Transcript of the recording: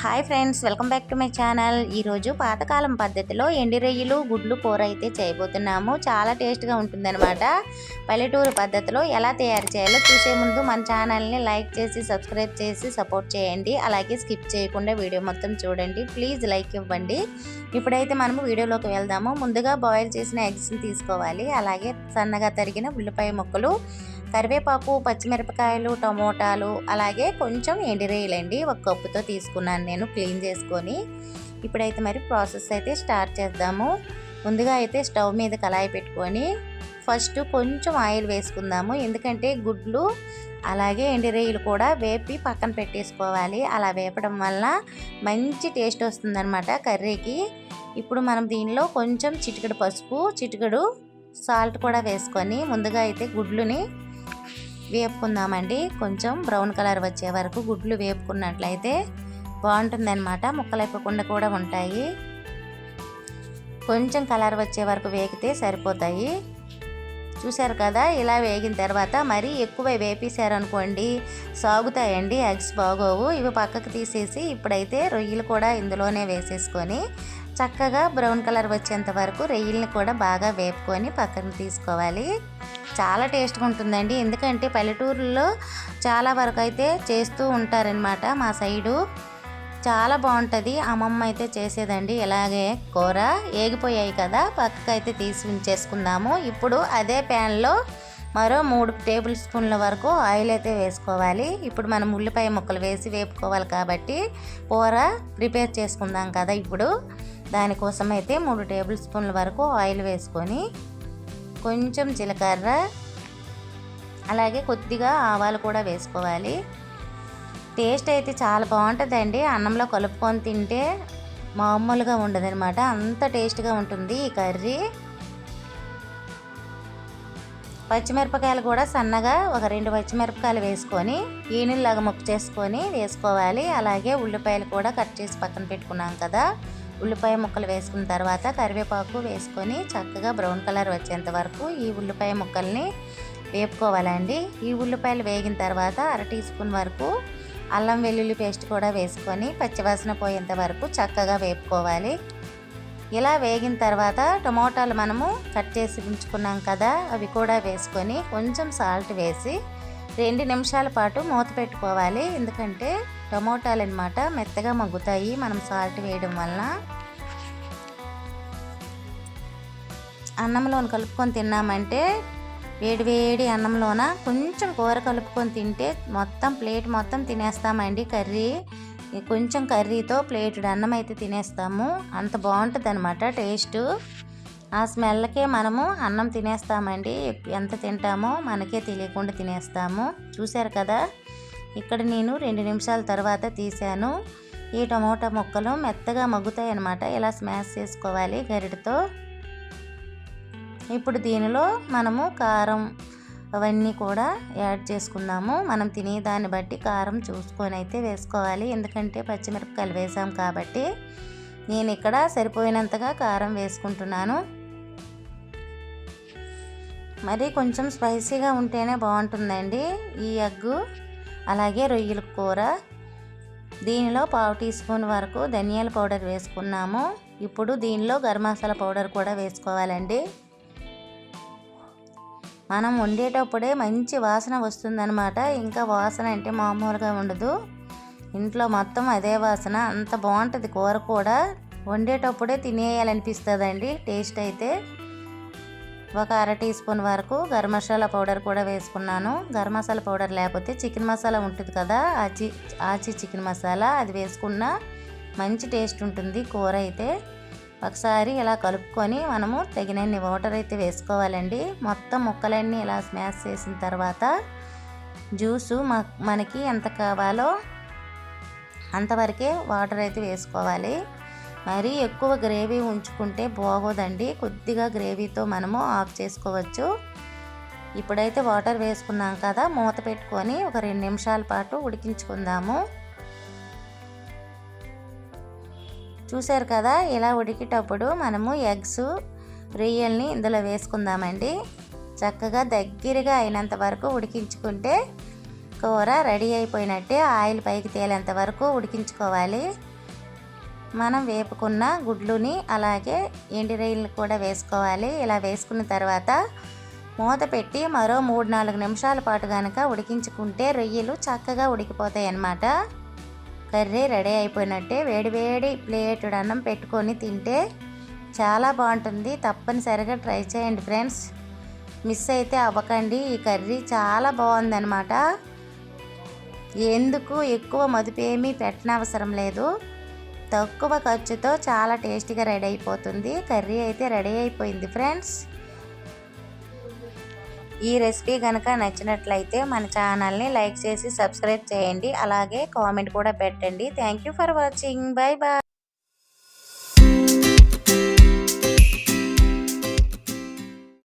Hi friends welcome back to my channel. ఈరోజు పాతకాలం పద్ధతిలో ఎండి రొయ్యలు గుడ్లు కూర అయితే చేయబోతున్నాము. చాలా టేస్ట్గా ఉంటుందన్నమాట. పల్లెటూరు పద్ధతిలో ఎలా తయారు చేయాలో చూసే ముందు మన ఛానల్ని లైక్ చేసి సబ్స్క్రైబ్ చేసి సపోర్ట్ చేయండి. అలాగే స్కిప్ చేయకుండా వీడియో మొత్తం చూడండి. ప్లీజ్ లైక్ ఇవ్వండి. ఇప్పుడైతే మనము వీడియోలోకి వెళ్దాము. ముందుగా బాయిల్ చేసిన ఎగ్స్ని తీసుకోవాలి. అలాగే సన్నగా తరిగిన ఉల్లిపాయ ముక్కలు కరివేపాకు పచ్చిమిరపకాయలు టమోటాలు అలాగే కొంచెం ఎండిరేయలండి ఒక కప్పుతో తీసుకున్నాను నేను క్లీన్ చేసుకొని. ఇప్పుడైతే మరి ప్రాసెస్ అయితే స్టార్ట్ చేద్దాము. ముందుగా అయితే స్టవ్ మీద కళాయి పెట్టుకొని ఫస్ట్ కొంచెం ఆయిల్ వేసుకుందాము. ఎందుకంటే గుడ్లు అలాగే ఎండిరేయులు కూడా వేపి పక్కన పెట్టేసుకోవాలి. అలా వేపడం వల్ల మంచి టేస్ట్ వస్తుందన్నమాట కర్రీకి. ఇప్పుడు మనం దీనిలో కొంచెం చిటికెడు పసుపు చిటికెడు సాల్ట్ కూడా వేసుకొని ముందుగా అయితే గుడ్లుని వేపుకుందామండి. కొంచెం బ్రౌన్ కలర్ వచ్చే వరకు గుడ్లు వేపుకున్నట్లయితే బాగుంటుందన్నమాట. ముక్కలు అయిపోకుండా కూడా ఉంటాయి. కొంచెం కలర్ వచ్చే వరకు వేగితే సరిపోతాయి. చూశారు కదా? ఇలా వేగిన తర్వాత మరీ ఎక్కువ వేపేశారనుకోండి సాగుతాయండి. ఎగ్స్ బాగోవు. ఇవి పక్కకు తీసేసి ఇప్పుడైతే రొయ్యలు కూడా ఇందులోనే వేసేసుకొని చక్కగా బ్రౌన్ కలర్ వచ్చేంత వరకు రొయ్యల్ని కూడా బాగా వేపుకొని పక్కన తీసుకోవాలి. చాలా టేస్ట్గా ఉంటుందండి. ఎందుకంటే పల్లెటూరులో చాలా వరకు అయితే చేస్తూ ఉంటారనమాట మా సైడు. చాలా బాగుంటుంది. అమ్మమ్మ అయితే చేసేదండి. ఇలాగే కూర ఏగిపోయాయి కదా పక్కకు అయితే తీసి ఉంచేసుకుందాము. ఇప్పుడు అదే ప్యాన్లో మరో మూడు టేబుల్ స్పూన్ల వరకు ఆయిల్ అయితే వేసుకోవాలి. ఇప్పుడు మనం ఉల్లిపాయ ముక్కలు వేసి వేపుకోవాలి కాబట్టి కూర ప్రిపేర్ చేసుకుందాం కదా ఇప్పుడు. దానికోసం అయితే మూడు టేబుల్ స్పూన్ల వరకు ఆయిల్ వేసుకొని కొంచెం జీలకర్ర అలాగే కొద్దిగా ఆవాలు కూడా వేసుకోవాలి. టేస్ట్ అయితే చాలా బాగుంటుందండి. అన్నంలో కలుపుకొని తింటే మామూలుగా ఉండదనమాట అంత టేస్ట్గా ఉంటుంది ఈ కర్రీ. పచ్చిమిరపకాయలు కూడా సన్నగా ఒక రెండు పచ్చిమిరపకాయలు వేసుకొని ఈనుల్లాగా ముక్క చేసుకొని వేసుకోవాలి. అలాగే ఉల్లిపాయలు కూడా కట్ చేసి పక్కన పెట్టుకున్నాం కదా. ఉల్లిపాయ ముక్కలు వేసుకున్న తర్వాత కరివేపాకు వేసుకొని చక్కగా బ్రౌన్ కలర్ వచ్చేంత వరకు ఈ ఉల్లిపాయ ముక్కల్ని వేపుకోవాలండి. ఈ ఉల్లిపాయలు వేగిన తర్వాత అర టీ స్పూన్ వరకు అల్లం వెల్లుల్లి పేస్ట్ కూడా వేసుకొని పచ్చివాసన పోయేంత వరకు చక్కగా వేపుకోవాలి. ఇలా వేగిన తర్వాత టమోటాలు మనము కట్ చేసి ఉంచుకున్నాం కదా అవి కూడా వేసుకొని కొంచెం సాల్ట్ వేసి రెండు నిమిషాల పాటు మూత పెట్టుకోవాలి. ఎందుకంటే టమోటాలు అనమాట మెత్తగా మగ్గుతాయి. మనం సాల్ట్ వేయడం వలన అన్నంలోని కలుపుకొని తిన్నామంటే వేడి వేడి అన్నంలోన కొంచెం కూర కలుపుకొని తింటే మొత్తం ప్లేట్ మొత్తం తినేస్తామండి కర్రీ. కొంచెం కర్రీతో ప్లేటుడు అన్నం అయితే తినేస్తాము. అంత బాగుంటుంది అనమాట టేస్ట్. ఆ స్మెల్కే మనము అన్నం తినేస్తామండి. ఎంత తింటామో మనకే తెలియకుండా తినేస్తాము. చూశారు కదా? ఇక్కడ నేను రెండు నిమిషాల తర్వాత తీసాను ఈ టమోటా ముక్కలు మెత్తగా మగ్గుతాయి అన్నమాట ఇలా స్మాష్ చేసుకోవాలి గరిటతో? ఇప్పుడు దీనిలో మనము కారం అవన్నీ కూడా యాడ్ చేసుకుందాము. మనం తినే దాన్ని బట్టి కారం చూసుకొని అయితే వేసుకోవాలి. ఎందుకంటే పచ్చిమిరపకాయలు వేసాం కాబట్టి నేను ఇక్కడ సరిపోయినంతగా కారం వేసుకుంటున్నాను. మరి కొంచెం స్పైసీగా ఉంటేనే బాగుంటుందండి. ఈ ఎగ్గు అలాగే రొయ్యల కూర. దీనిలో పావు టీ స్పూన్ వరకు ధనియాల పౌడర్ వేసుకున్నాము. ఇప్పుడు దీనిలో గరం మసాలా పౌడర్ కూడా వేసుకోవాలండి. మనం వండేటప్పుడే మంచి వాసన వస్తుందనమాట ఇంకా వాసన అంటే మామూలుగా ఉండదు. ఇంట్లో మొత్తం అదే వాసన. అంత బాగుంటుంది కూర కూడా. వండేటప్పుడే తినేయాలనిపిస్తుందండి. టేస్ట్ అయితే ఒక అర టీ స్పూన్ వరకు గరం మసాలా పౌడర్ కూడా వేసుకున్నాను. గరం మసాలా పౌడర్ లేకపోతే చికెన్ మసాలా ఉంటుంది కదా ఆచి ఆచి చికెన్ మసాలా అది వేసుకున్న మంచి టేస్ట్ ఉంటుంది కూర అయితే. ఒకసారి ఇలా కలుపుకొని మనము తగినన్ని వాటర్ అయితే వేసుకోవాలండి. మొత్తం ముక్కలన్నీ ఇలా స్మాష్ చేసిన తర్వాత జ్యూసు మనకి ఎంత కావాలో అంతవరకే వాటర్ అయితే వేసుకోవాలి. మరీ ఎక్కువ గ్రేవీ ఉంచుకుంటే బాగోదండి. కొద్దిగా గ్రేవీతో మనము ఆఫ్ చేసుకోవచ్చు. ఇప్పుడైతే వాటర్ వేసుకున్నాం కదా మూత పెట్టుకొని ఒక రెండు నిమిషాల పాటు ఉడికించుకుందాము. చూసారు కదా ఇలా ఉడికేటప్పుడు మనము ఎగ్స్ రొయ్యల్ని ఇందులో వేసుకుందామండి. చక్కగా దగ్గరగా అయినంత వరకు ఉడికించుకుంటే కూర రెడీ అయిపోయినట్టే ఆయిల్ పైకి తేలేంత వరకు ఉడికించుకోవాలి. మనం వేపుకున్న గుడ్లుని అలాగే ఎండిరొయ్యలు కూడా వేసుకోవాలి. ఇలా వేసుకున్న తర్వాత మూత పెట్టి మరో మూడు నాలుగు నిమిషాల పాటు కనుక ఉడికించుకుంటే రొయ్యలు చక్కగా ఉడికిపోతాయి అన్నమాట. కర్రీ రెడీ అయిపోయినట్టే వేడివేడి వేడి ప్లేట్ అన్నం పెట్టుకొని తింటే చాలా బాగుంటుంది. తప్పనిసరిగా ట్రై చేయండి ఫ్రెండ్స్. మిస్ అయితే అవ్వకండి. ఈ కర్రీ చాలా బాగుందన్నమాట. ఎందుకు? ఎక్కువ మదుపు ఏమీ పెట్టనవసరం లేదు. తక్కువ ఖర్చుతో చాలా టేస్టీగా రెడీ అయిపోతుంది. కర్రీ అయితే రెడీ అయిపోయింది ఫ్రెండ్స్. ఈ రెసిపీ కనుక నచ్చినట్లయితే మన ఛానల్ని లైక్ చేసి సబ్స్క్రైబ్ చేయండి. అలాగే కామెంట్ కూడా పెట్టండి. Thank you for watching. Bye bye